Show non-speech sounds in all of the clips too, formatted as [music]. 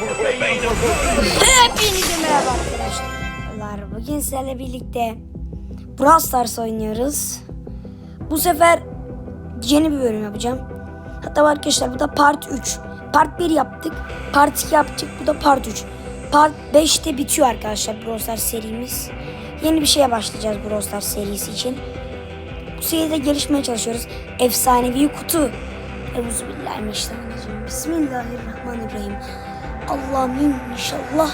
Hepinize merhaba arkadaşlar. Bugün sizlerle birlikte Brawl Stars oynuyoruz. Bu sefer yeni bir bölüm yapacağım. Hatta arkadaşlar bu da part 3. Part 1 yaptık. Part 2 yaptık. Bu da part 3. Part 5'te bitiyor arkadaşlar Brawl Stars serimiz. Yeni bir şeye başlayacağız Brawl Stars serisi için. Bu seride gelişmeye çalışıyoruz. Efsanevi kutu. Euzubillahimineşşeytanirracim. Bismillahirrahmanirrahim. Allah'ım inşallah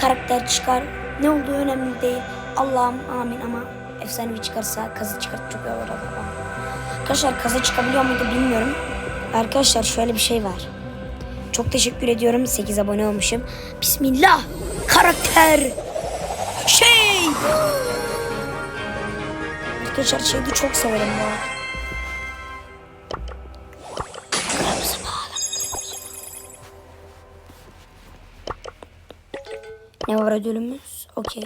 karakter çıkar. Ne olduğu önemli değil. Allah'ım amin ama efsanevi çıkarsa kazı çıkart çok iyi olur. Arkadaşlar kazı çıkabiliyor muydu bilmiyorum. Arkadaşlar şöyle bir şey var. Çok teşekkür ediyorum. 8 abone olmuşum. Bismillah. Karakter. Şey. Arkadaşlar şeyi çok severim bu arada. Ne var ödülümüz? Okey.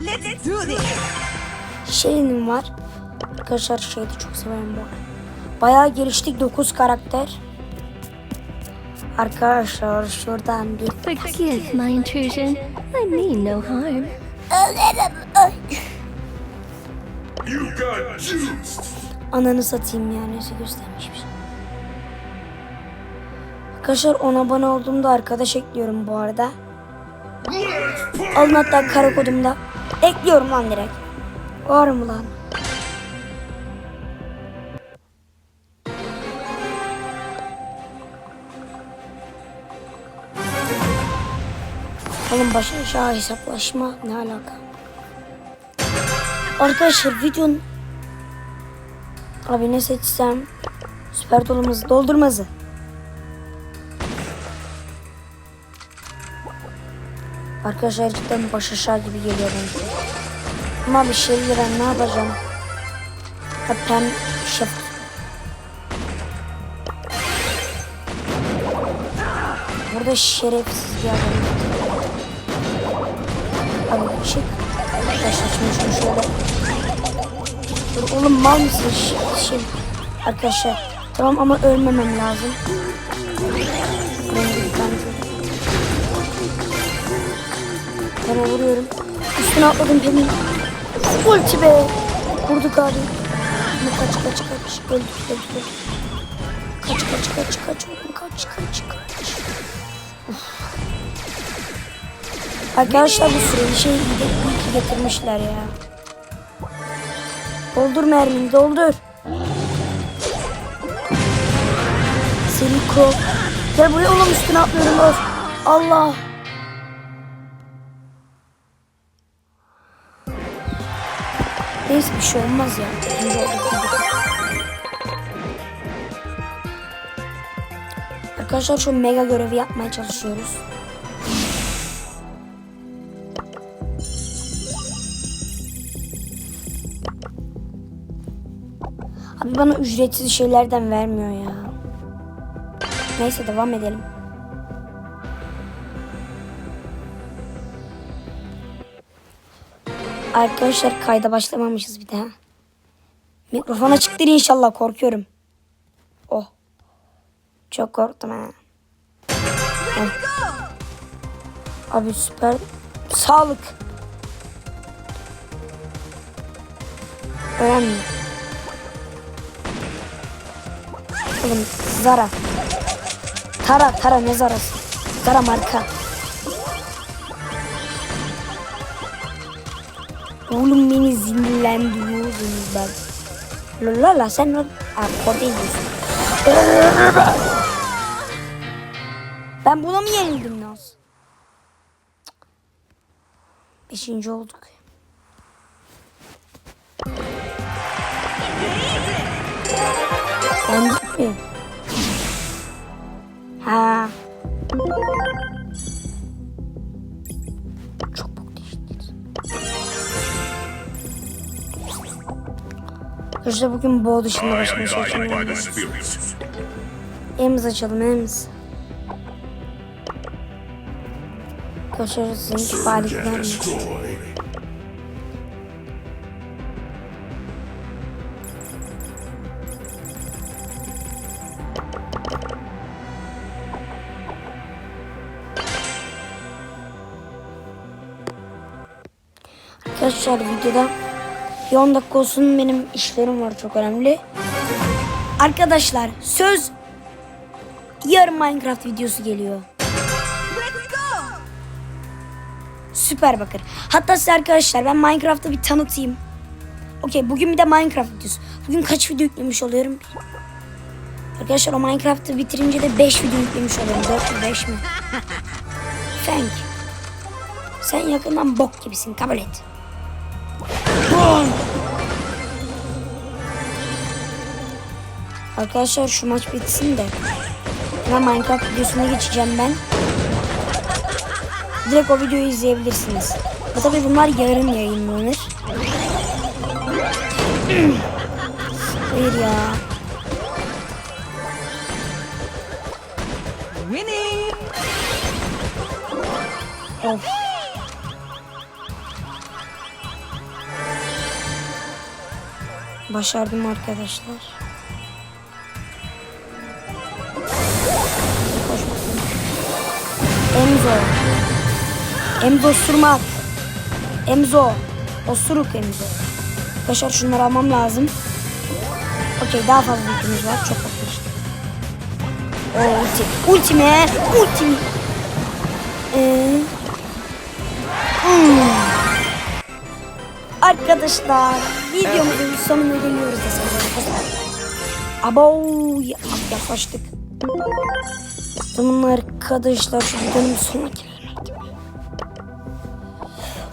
Let's do this. Şeyim var. Arkadaşlar şeyi çok severim bu. Bayağı geliştik 9 karakter. Arkadaşlar şuradan bir Forgive my intrusion. I mean no harm. You got juiced. Ananı satayım ya neyse göstermişmiş. Arkadaşlar ona abone olduğumda arkadaş ekliyorum bu arada. Alın hatta kara kodumda. Ekliyorum lan direkt. Var mı lan? Oğlum baş aşağı hesaplaşma ne alaka? Arkadaşlar videonun Abi ne seçsem? Süper dolumuz doldurmazı Arkadaşlar cidden baş aşağı gibi geliyor bence Ama bir şey ben ne yapacağım? Ha pem şef Burada şerefsiz bir adam Çık Arkadaşlar şimdi şunu şöyle Dur oğlum mal mısın? Ş- Şey, arkadaşlar tamam ama ölmemem lazım. Bana vuruyorum. Üstüne atladım benim. Ulti be. Vurduk abi. Kaç kaç kaç. Öldük öldük öldük. Kaç kaç kaç kaç kaç kaç kaç. Uf. Arkadaşlar bu süreli şey getirmişler ya. Doldur mermini doldur. Seri kro. Gel buraya oğlum üstüne atlıyorum of. Allah. Neyse bir şey olmaz ya. Arkadaşlar şu mega görevi yapmaya çalışıyoruz. Abi bana ücretsiz şeylerden vermiyor ya. Neyse devam edelim. Arkadaşlar kayda başlamamışız bir daha. Mikrofon açıktır inşallah korkuyorum. Oh. Çok korktum ha. Abi süper. Sağlık. Önemli. Oğlum Zara. Tara Tara ne Zara'sı? Zara marka. Oğlum beni zinlendiriyorsunuz ben. Lola la sen o... Ediyorsun. Ben buna mı yenildim Naz? Beşinci olduk. Yendik mi? Ha. Çok bok değiştiniz. İşte bugün boğ dışında başka bir şey spirits. Elimiz açalım. Arkadaşlar sizinki faaliyetler mi? Arkadaşlar videoda bir 10 dakika olsun benim işlerim var çok önemli. Arkadaşlar söz yarın Minecraft videosu geliyor. Süper bakın. Hatta size arkadaşlar ben Minecraft'ı bir tanıtayım. Okey bugün bir de Minecraft videosu. Bugün kaç video yüklemiş oluyorum? Arkadaşlar o Minecraft'ı bitirince de 5 video yüklemiş oluyorum. 4 mü 5 mi? [laughs] Thank. Sen yakından bok gibisin kabul et. Arkadaşlar şu maç bitsin de. Hemen Minecraft videosuna geçeceğim ben. Direkt o videoyu izleyebilirsiniz. Ha, tabii bunlar yarın yayınlanır. Hayır ya. Winning! Of. Başardım arkadaşlar. Koş bakayım. Emzo. Emzo surmak. Emzo. Osuruk Emzo. Arkadaşlar şunları almam lazım. Okey daha fazla yükümüz var. Çok atmıştık. O ulti. Ulti mi? Ulti Arkadaşlar videomuzun sonuna geliyoruz arkadaşlar. Abo ya- yaklaştık. Tamam arkadaşlar şu videonun sonuna gelelim.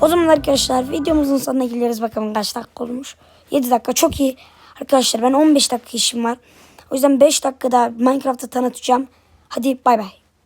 O zaman arkadaşlar videomuzun sonuna geliyoruz bakalım kaç dakika olmuş. 7 dakika çok iyi. Arkadaşlar ben 15 dakika işim var. O yüzden 5 dakikada Minecraft'ı tanıtacağım. Hadi bay bay.